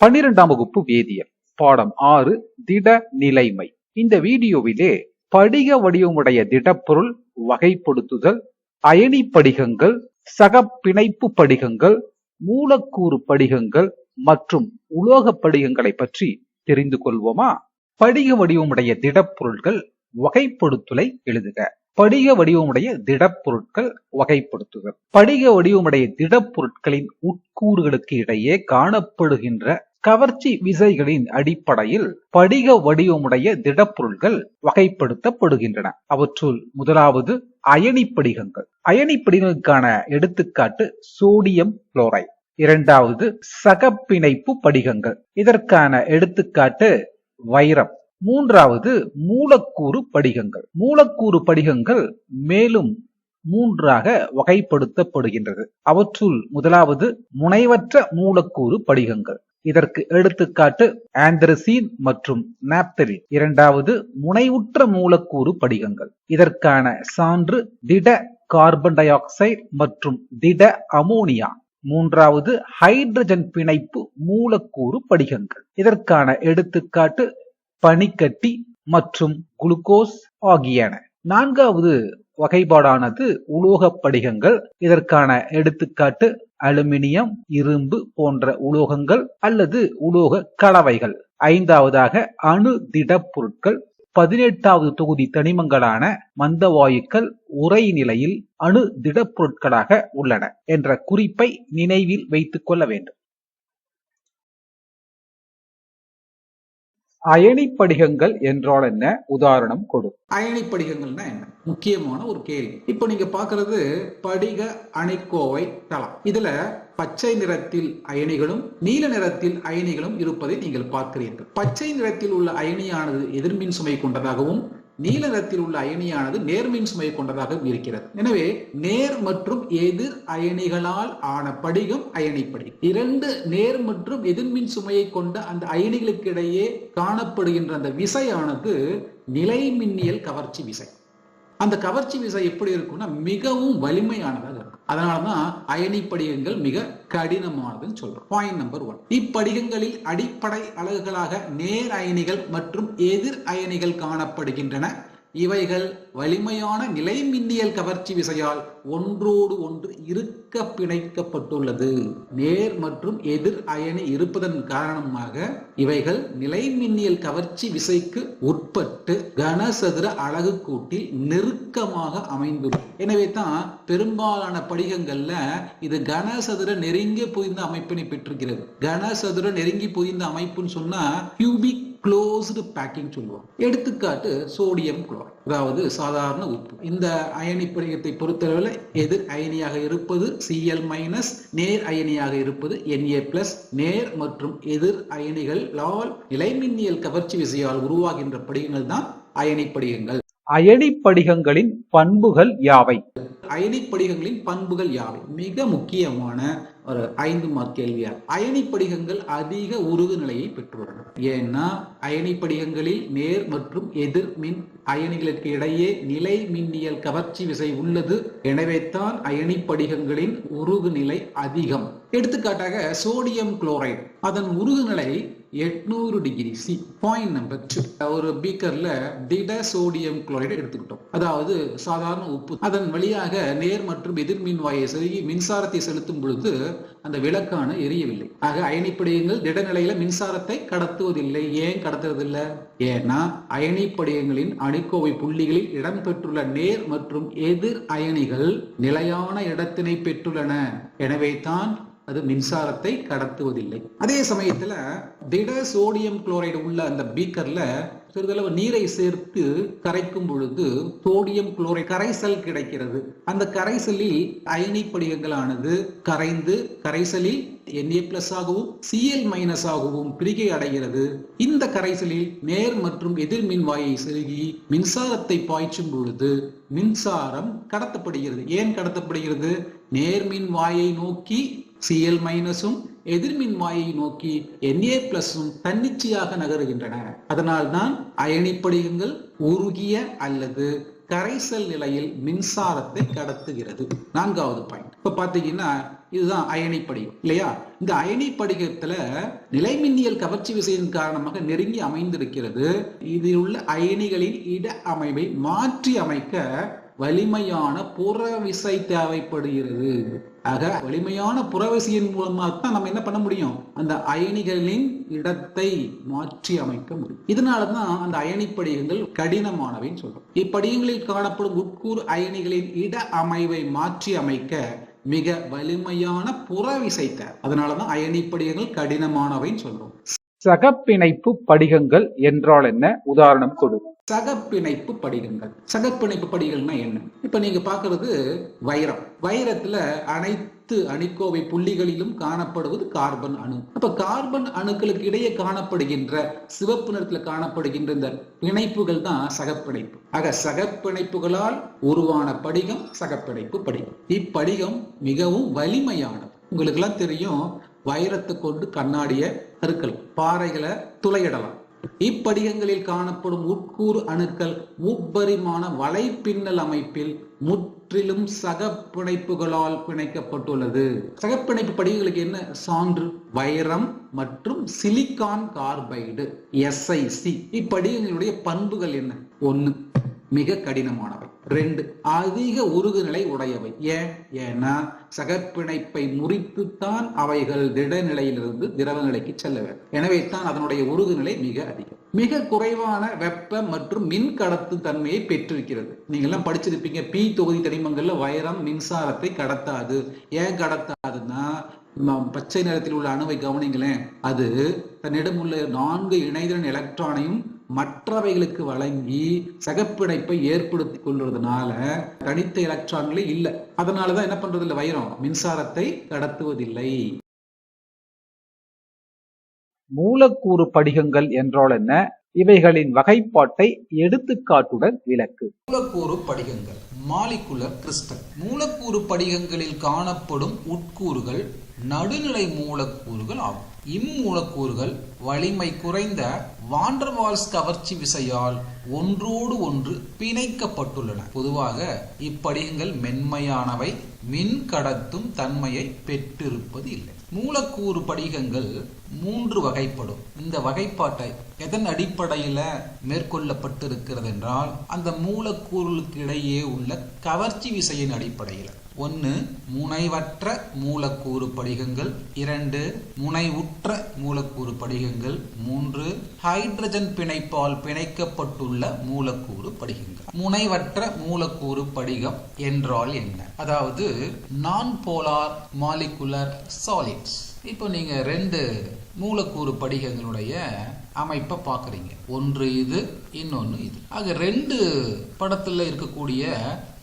பன்னிரெண்டாம் வகுப்பு வேதியியல் பாடம் ஆறு திட நிலைமை. இந்த வீடியோவிலே படிக வடிவமுடைய திடப்பொருள் வகைப்படுத்துதல் அயனி படிகங்கள் சக பிணைப்பு படிகங்கள் மூலக்கூறு படிகங்கள் மற்றும் உலோக படிகங்களை பற்றி தெரிந்து கொள்வோமா? படிக வடிவமுடைய திடப்பொருட்கள் வகைப்படுத்துலை எழுதுக. படிக வடிவமுடைய திடப்பொருட்கள் வகைப்படுத்துதல். படிக வடிவமுடைய திடப்பொருட்களின் உட்கூறுகளுக்கு இடையே காணப்படுகின்ற கவர்ச்சி விசைகளின் அடிப்படையில் படிக வடிவமுடைய திடப்பொருள்கள் வகைப்படுத்தப்படுகின்றன. அவற்றுள் முதலாவது அயனி படிகங்கள். அயனி படிகங்களுக்கான எடுத்துக்காட்டு சோடியம் குளோரைட். இரண்டாவது சகப்பிணைப்பு படிகங்கள். இதற்கான எடுத்துக்காட்டு வைரம். மூன்றாவது மூலக்கூறு படிகங்கள். மூலக்கூறு படிகங்கள் மேலும் மூன்றாக வகைப்படுத்தப்படுகின்றது. அவற்றுள் முதலாவது முனைவற்ற மூலக்கூறு படிகங்கள். இதற்கு எடுத்துக்காட்டு ஆந்திரசீன் மற்றும் நாப்தலின். இரண்டாவது முனைவுற்ற மூலக்கூறு படிகங்கள். இதற்கான சான்று திட கார்பன் டை ஆக்சைடு மற்றும் திட அமோனியா. மூன்றாவது ஹைட்ரஜன் பிணைப்பு மூலக்கூறு படிகங்கள். இதற்கான எடுத்துக்காட்டு பனிக்கட்டி மற்றும் குளுக்கோஸ் ஆகியன. நான்காவது வகைப்பாடானது உலோகப் படிகங்கள் இதற்கான எடுத்துக்காட்டு அலுமினியம் இரும்பு போன்ற உலோகங்கள் அல்லது உலோக கலவைகள். ஐந்தாவதாக அணு திடப்பொருட்கள் பதினெட்டாவது தொகுதி தனிமங்களான மந்தவாயுக்கள் உரை நிலையில் அணு திடப்பொருட்களாக உள்ளன என்ற குறிப்பை நினைவில் வைத்துக் கொள்ள வேண்டும். அயனி படிகங்கள் என்றால் என்ன? உதாரணம் கொடு. அயனி படிகங்கள்னா என்ன? முக்கியமான ஒரு கேள்வி. இப்போ நீங்க பாக்குறது படிக அணைக்கோவை தளம். இதுல பச்சை நிறத்தில் அயனிகளும் நீல நிறத்தில் அயனிகளும் இருப்பதை நீங்கள் பார்க்கிறீர்கள். பச்சை நிறத்தில் உள்ள அயனியானது எதிர்மின் சுமை கொண்டதாகவும் நீல நிறத்தில் உள்ள அயனியானது நேர்மின் சுமை கொண்டதாக இருக்கிறது. எனவே நேர் மற்றும் எதிர் அயனிகளால் ஆன படிகம் அயனி படிகம் இரண்டு நேர் மற்றும் எதிர்மின் சுமையை கொண்ட அந்த அயனிகளுக்கு இடையே காணப்படுகின்ற அந்த விசையானது நிலைமின்னியல் கவர்ச்சி விசை. அந்த கவர்ச்சி விசை எப்படி இருக்கும்னா மிகவும் வலிமையானதாக இருக்கும் அதனாலதான் அயனி படிகங்கள் மிக கடினமானதுன்னு சொல்றோம். பாயிண்ட் நம்பர் ஒன் இப்படிகங்களில் அடிப்படை அலகுகளாக நேர் அயனிகள் மற்றும் எதிர் அயனிகள் காணப்படுகின்றன. இவைகள் வலிமையான நிலைமின்னியல் கவர்ச்சி விசையால் ஒன்றோடு ஒன்று இருக்க பிணைக்கப்பட்டுள்ளது. நேர் மற்றும் எதிர் அயனி இருப்பதன் காரணமாக இவைகள் நிலைமின்னியல் கவர்ச்சி விசைக்கு உட்பட்டு கனசதுர அழகு கூட்டில் நெருக்கமாக அமைந்துள்ளது எனவே தான் பெரும்பாலான படிகங்கள்ல இது கனசதுர நெருங்கி புரிந்த அமைப்பினை பெற்றிருக்கிறது. கனசதுர நெருங்கி புரிந்த அமைப்புன்னு சொன்னா கியூபிக் க்ளோஸ்டு பேக்கிங் சொல்லுவோம் எடுத்துக்காட்டு சோடியம் குளோரைட் அதாவது சாதாரண உப்பு. இந்த அயனி படிகத்தை பொறுத்தளவில் எதிர் அயனியாக இருப்பது சிஎல் மைனஸ் நேர் அயனியாக இருப்பது என்ஏ பிளஸ் நேர் மற்றும் எதிர் அயனிகளால் நிலைமின்னியல் கவர்ச்சி விசையால் உருவாகின்ற படிகங்கள் தான் அயனி படிகங்கள். அயனி படிகங்களின் பண்புகள் யாவை? அயனி படிகங்களின் பண்புகள் யாவை? மிக முக்கியமான ஒரு ஐந்து மார்க் கேள்வியா அயனி படிகங்கள் அதிக உருகு நிலையை பெற்றுள்ளன. ஏன்னா அயனி படிகங்களில் நேர் மற்றும் எதிர் மின் அயனிகளுக்கு இடையே நிலை மின்னியல் கவர்ச்சி விசை உள்ளது. எனவே தான் அயனி படிகங்களின் உருகு நிலை அதிகம். எடுத்துக்காட்டாக சோடியம் குளோரைடு. அதன் உருகு நிலை எட்நூறு degree C point number two ஒரு பீக்கர்ல திட சோடியம் குளோரைடு எடுத்துக்கிட்டோம். அதாவது சாதாரண உப்பு. அதன் வழியாக நேர் மற்றும் எதிர்மின் வாயை செருகி மின்சாரத்தை செலுத்தும் பொழுது அந்த விளக்கான எரியவில்லை. ஆக அயனிப்படிகங்கள் திடநிலையில மின்சாரத்தை கடத்துவதில்லை. ஏன் கடத்துறதில்லை? ஏன்னா அயனிப்படையங்களின் அணுக்கோவை புள்ளிகளில் இடம்பெற்றுள்ள நேர் மற்றும் எதிர் அயனிகள் நிலையான இடத்தினை பெற்றுள்ளன. எனவே தான் அது மின்சாரத்தை கடத்துவதில்லை. அதே சமயத்துல திட சோடியம் குளோரைடு உள்ள அந்த பீக்கர்ல சிறிதளவு நீரை சேர்த்து கரைக்கும் பொழுது சோடியம் குளோரை கரைசல் கிடைக்கிறது. அந்த கரைசலில் அயனி படிகங்களானது கரைந்து கரைசலில் என்ஏ பிளஸ் ஆகவும் சிஎல் மைனஸ் ஆகவும் பிரிகை அடைகிறது. இந்த கரைசலில் நேர் மற்றும் எதிர் மின்வாயை செருகி மின்சாரத்தை பாய்ச்சும் பொழுது மின்சாரம் கடத்தப்படுகிறது. ஏன் கடத்தப்படுகிறது? நேர்மின் வாயை நோக்கி சிஎல் மைனஸும் எதிர்மின் வாயை நோக்கி என்ஏ பிளஸும் தன்னிச்சையாக நகருகின்றன. அதனால்தான் அயனி படிகங்கள் உருகிய அல்லது கரைசல் நிலையில் மின்சாரத்தை கடத்துகிறது. நான்காவது பாயிண்ட் இப்ப பாத்தீங்கன்னா இதுதான் அயனி படிகம் இல்லையா? இந்த அயனி படிகத்துல நிலைமின்னியல் கவர்ச்சி விசையின் காரணமாக நெருங்கி அமைந்திருக்கிறது. இதில் உள்ள அயனிகளின் இட அமைவை மாற்றி அமைக்க வலிமையான புறவிசை தேவைப்படுகிறது. ஆக வலிமையான புறவிசையின் மூலமாக தான் நம்ம என்ன பண்ண முடியும்? அந்த அயனிகளின் இடத்தை மாற்றி அமைக்க முடியும். இதனால தான் அந்த அயனி படிகங்கள் கடினமானவைன்னு சொல்றோம். இப்படிகங்களில் காணப்படும் உட்கூறு அயனிகளின் இட அமைவை மாற்றி அமைக்க மிக வலிமையான புறவிசை தேவை. அதனாலதான் அயனி படிகங்கள் கடினமானவைன்னு சொல்றோம். சகப்பிணைப்பு படிகங்கள் என்றால் என்ன? உதாரணம் கொடு. சகப்பிணைப்பு படிகங்கள். சகப்பிணைப்பு படிகள்னா என்ன? இப்ப நீங்க பாக்குறது வைரம். வைரத்துல அனைத்து அணிக்கோவை புள்ளிகளிலும் காணப்படுவது கார்பன் அணு. அப்ப கார்பன் அணுக்களுக்கு இடையே காணப்படுகின்ற சிவப்பு நிறத்துல காணப்படுகின்ற இந்த பிணைப்புகள் தான் சகப்பிணைப்பு. ஆக சகப்பிணைப்புகளால் உருவான படிகம் சகப்பிணைப்பு படிகம். இப்படிகம் மிகவும் வலிமையானது. உங்களுக்கு எல்லாம் தெரியும் வைரத்தை கொண்டு கண்ணாடியை கருக்கள் பாறைகளை துளையிடலாம். இப்படிகங்களில் காணப்படும் உட்கூறு அணுக்கள் முப்பரிமாண வலைப்பின்னல் அமைப்பில் முற்றிலும் சகப்பிணைப்புகளால் பிணைக்கப்பட்டுள்ளது. சகப்பிணைப்பு படிகங்களுக்கு என்ன? சான்று வைரம் மற்றும் சிலிக்கான் கார்பைடு எஸ்ஐசி இப்படிகங்களுடைய பண்புகள் என்ன? ஒன்று மிக கடினமானவை. ரெண்டு அதிக உருகுநிலை உடையவை. ஏன்? ஏன்னா சகப்பிணைப்பை முறித்துத்தான் அவைகள் திடநிலையிலிருந்து திரவ நிலைக்கு செல்ல வேண்டும். எனவே தான் அதனுடைய உருகுநிலை மிக அதிகம். மிக குறைவான வெப்ப மற்றும் மின் கடத்து தன்மையை பெற்றிருக்கிறது. நீங்க எல்லாம் படிச்சிருப்பீங்க பி தொகுதி தனிமங்கள்ல வைரம் மின்சாரத்தை கடத்தாது. ஏன் கடத்தாதுன்னா பச்சை நிறத்தில் உள்ள அணுவை கவனிங்களேன் அது தன்னிடம் உள்ள நான்கு இணைதிறன் எலக்ட்ரானையும் மற்றவைகளுக்கு வழங்கி சகப்பிணைப்பை ஏற்படுத்தி கொள்வதனால தனித்த எலக்ட்ரான்களே இல்லை. அதனாலதான் என்ன பண்றது வைரம் மின்சாரத்தை கடத்துவதில்லை. மூலக்கூறு படிகங்கள் என்றால் என்ன? இவைகளின் வகைப்பாட்டை எடுத்துக்காட்டுடன் விளக்கு. மூலக்கூறு படிகங்கள் மாலிகுலர் கிறிஸ்டல். மூலக்கூறு படிகங்களில் காணப்படும் உட்கூறுகள் நடுநிலை மூலக்கூறுகள் ஆகும். இம்மூலக்கூறுகள் வலிமை குறைந்த வாண்டர்வால்ஸ் கவர்ச்சி விசையால் ஒன்றோடு ஒன்று பிணைக்கப்பட்டுள்ளன. பொதுவாக இப்படிகங்கள் மென்மையானவை மின் கடத்தும் தன்மையை பெற்றிருப்பது இல்லை மூலக்கூறு படிகங்கள் மூன்று வகைப்படும். இந்த வகைப்பாட்டை எதன் அடிப்படையில் மேற்கொள்ளப்பட்டிருக்கிறது என்றால் அந்த மூலக்கூறுகளுக்கு இடையே உள்ள கவர்ச்சி விசையின் அடிப்படையில். ஒன்று முனைவற்ற மூலக்கூறு படிகங்கள். இரண்டு முனைவுற்ற மூலக்கூறு படிகங்கள். மூன்று ஹைட்ரஜன் பிணைப்பால் பிணைக்கப்பட்டுள்ள மூலக்கூறு படிகங்கள். முனைவற்ற மூலக்கூறு படிகம் என்றால் என்ன? அதாவது நான் போலார் மாலிகுலர் சாலிட்ஸ் இப்போ நீங்க ரெண்டு மூலக்கூறு படிகங்களுடைய அமைப்பை பார்க்குறீங்க. ஒன்று இது இன்னொன்று இது. ஆக ரெண்டு படத்தில் இருக்கக்கூடிய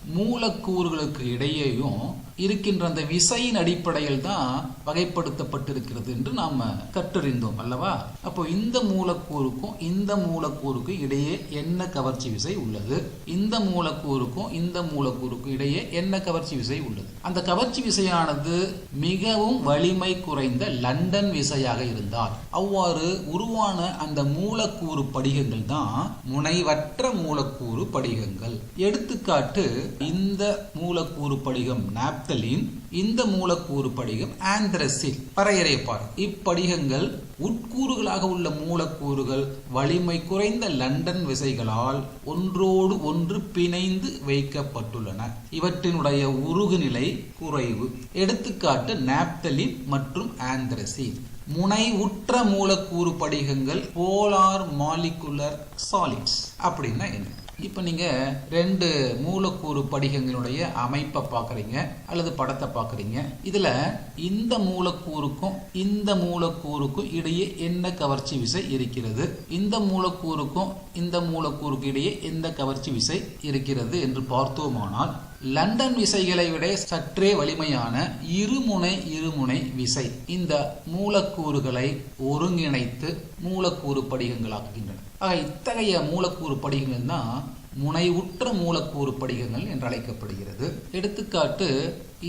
மூலக்கூறுகளுக்கு இடையேயும் இருக்கின்ற அந்த விசையின் அடிப்படையில் தான் வகைப்படுத்தப்பட்டிருக்கிறது என்று நாம் கற்றறிந்தோம் அல்லவா? அப்போ இந்த மூலக்கூறுக்கும் இந்த மூலக்கூறுக்கும் இடையே என்ன கவர்ச்சி விசை உள்ளது? இந்த மூலக்கூறுக்கும் இந்த மூலக்கூறுக்கும் இடையே என்ன கவர்ச்சி விசை உள்ளது? அந்த கவர்ச்சி விசையானது மிகவும் வலிமை குறைந்த லண்டன் விசையாக இருந்தால் அவ்வாறு உருவான அந்த மூலக்கூறு படிகங்கள் தான் முனைவற்ற மூலக்கூறு படிகங்கள். எடுத்துக்காட்டு இந்த மூலக்கூறு படிகம் நாப் நாப்தலின் இந்த மூலக்கூறு படிகம் ஆந்திரசில் வரையறை இப்படிகங்கள் உட்கூறுகளாக உள்ள மூலக்கூறுகள் வலிமை குறைந்த லண்டன் விசைகளால் ஒன்றோடு ஒன்று பிணைந்து வைக்கப்பட்டுள்ளன. இவற்றினுடைய உருகுநிலை குறைவு. எடுத்துக்காட்டு நாப்தலின் மற்றும் ஆந்திரசில் முனை உற்ற மூலக்கூறு படிகங்கள் போலார் மாலிகுலர் சாலிட்ஸ் அப்படின்னா என்ன? இப்போ நீங்க ரெண்டு மூலக்கூறு படிகங்களுடைய அமைப்பை பார்க்குறீங்க அல்லது படத்தை பார்க்குறீங்க. இதில் இந்த மூலக்கூறுக்கும் இந்த மூலக்கூறுக்கும் இடையே என்ன கவர்ச்சி விசை இருக்கிறது? இந்த மூலக்கூறுக்கும் இந்த மூலக்கூறுக்கு இடையே எந்த கவர்ச்சி விசை இருக்கிறது என்று பார்த்தோமானால் லண்டன் விசைகளை விட சற்றே வலிமையான இருமுனை இருமுனை விசை இந்த மூலக்கூறுகளை ஒருங்கிணைத்து மூலக்கூறு படிகங்களாக்குகின்றன. ஆக இத்தகைய மூலக்கூறு படிகங்கள் தான் முனைவுற்ற மூலக்கூறு படிகங்கள் என்று அழைக்கப்படுகிறது. எடுத்துக்காட்டு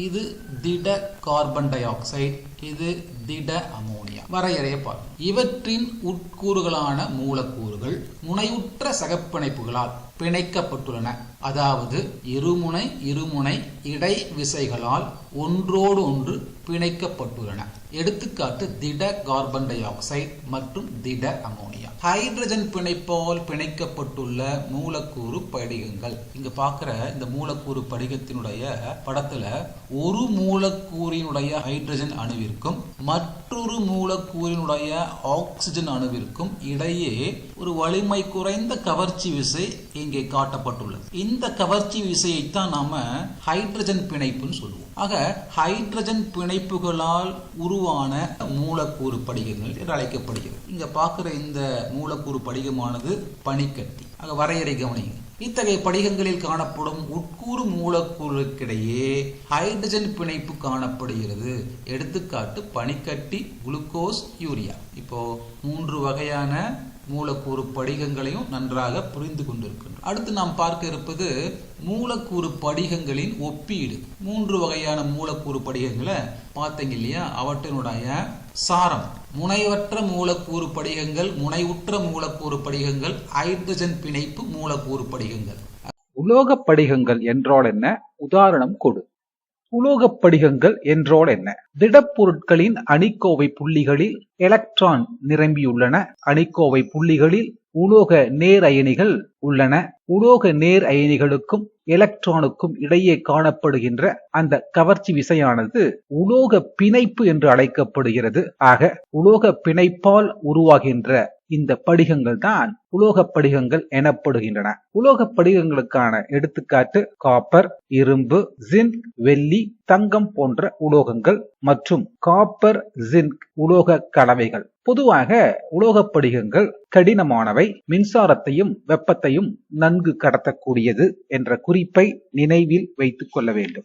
இது திட கார்பன் டை ஆக்சைடு இது திட அமோனியா. வரையறையை பார்ப்போம் இவற்றின் உட்கூறுகளான மூலக்கூறுகள் முனைவுற்ற சகப்பிணைப்புகளால் பிணைக்கப்பட்டுள்ளன. அதாவது இருமுனை இருமுனை இடை விசைகளால் ஒன்றோடு ஒன்று பிணைக்கப்பட்டுள்ளன. எடுத்துக்காட்டு திட கார்பன் டை ஆக்சைடு மற்றும் திட அமோனியா. ஹைட்ரஜன் பிணைப்பால் பிணைக்கப்பட்டுள்ள மூலக்கூறு படிகங்கள். இங்க பாக்குற இந்த மூலக்கூறு படிகத்தினுடைய படத்துல ஒரு மூலக்கூறினுடைய ஹைட்ரஜன் அணுவிற்கும் மற்றொரு மூலக்கூறினுடைய ஆக்சிஜன் அணுவிற்கும் இடையே ஒரு வலிமை குறைந்த கவர்ச்சி விசை இங்கே காட்டப்பட்டுள்ளது. இந்த கவர்ச்சி விசையைத்தான் நாம ஹைட்ரஜன் பிணைப்புன்னு சொல்லுவோம். ஆக ஹைட்ரஜன் பிணை பிணைப்புகளால் உருவான மூலக்கூறு படிகங்கள் என்று அழைக்கப்படுகிறது. இங்க பார்க்கிற இந்த மூலக்கூறு படிகமானது பனிக்கட்டி. ஆக வரையறை கவனிங்க இத்தகைய படிகங்களில் காணப்படும் உட்கூறு மூலக்கூறுக்கிடையே ஹைட்ரஜன் பிணைப்பு காணப்படுகிறது. எடுத்துக்காட்டு பனிக்கட்டி குளுக்கோஸ் யூரியா. இப்போ மூன்று வகையான மூலக்கூறு படிகங்களையும் நன்றாக புரிந்து கொண்டிருக்கின்றோம். அடுத்து நாம் பார்க்க இருப்பது மூலக்கூறு படிகங்களின் ஒப்பீடு. மூன்று வகையான மூலக்கூறு படிகங்களை பார்த்தீங்க இல்லையா? அவற்றினுடைய சாரம். முனைவற்ற மூலக்கூறு படிகங்கள் முனைவுற்ற மூலக்கூறு படிகங்கள் ஹைட்ரஜன் பிணைப்பு மூலக்கூறு படிகங்கள் உலோகப் படிகங்கள் என்றால் என்ன? உதாரணம் கொடு. உலோகப் படிகங்கள் என்றால் என்ன? திடப்பொருட்களின் அணிக்கோவை புள்ளிகளில் எலக்ட்ரான் நிரம்பியுள்ளன. அணிக்கோவை புள்ளிகளில் உலோக நேர் அயனிகள் உள்ளன. உலோக நேர் அயனிகளுக்கும் எலக்ட்ரானுக்கும் இடையே காணப்படுகின்ற அந்த கவர்ச்சி விசையானது உலோக பிணைப்பு என்று அழைக்கப்படுகிறது. ஆக உலோக பிணைப்பால் உருவாகின்ற இந்த படிகங்கள் தான் உலோக படிகங்கள் எனப்படுகின்றன. உலோக படிகங்களுக்கான எடுத்துக்காட்டு காப்பர் இரும்பு ஜிங்க் வெள்ளி தங்கம் போன்ற உலோகங்கள் மற்றும் காப்பர் ஜிங்க் உலோக கலவைகள் பொதுவாக உலோகப் படிகங்கள் கடினமானவை மின்சாரத்தையும் வெப்பத்தையும் நன்கு கடத்தக்கூடியது என்ற குறிப்பை நினைவில் வைத்துக் கொள்ள வேண்டும்.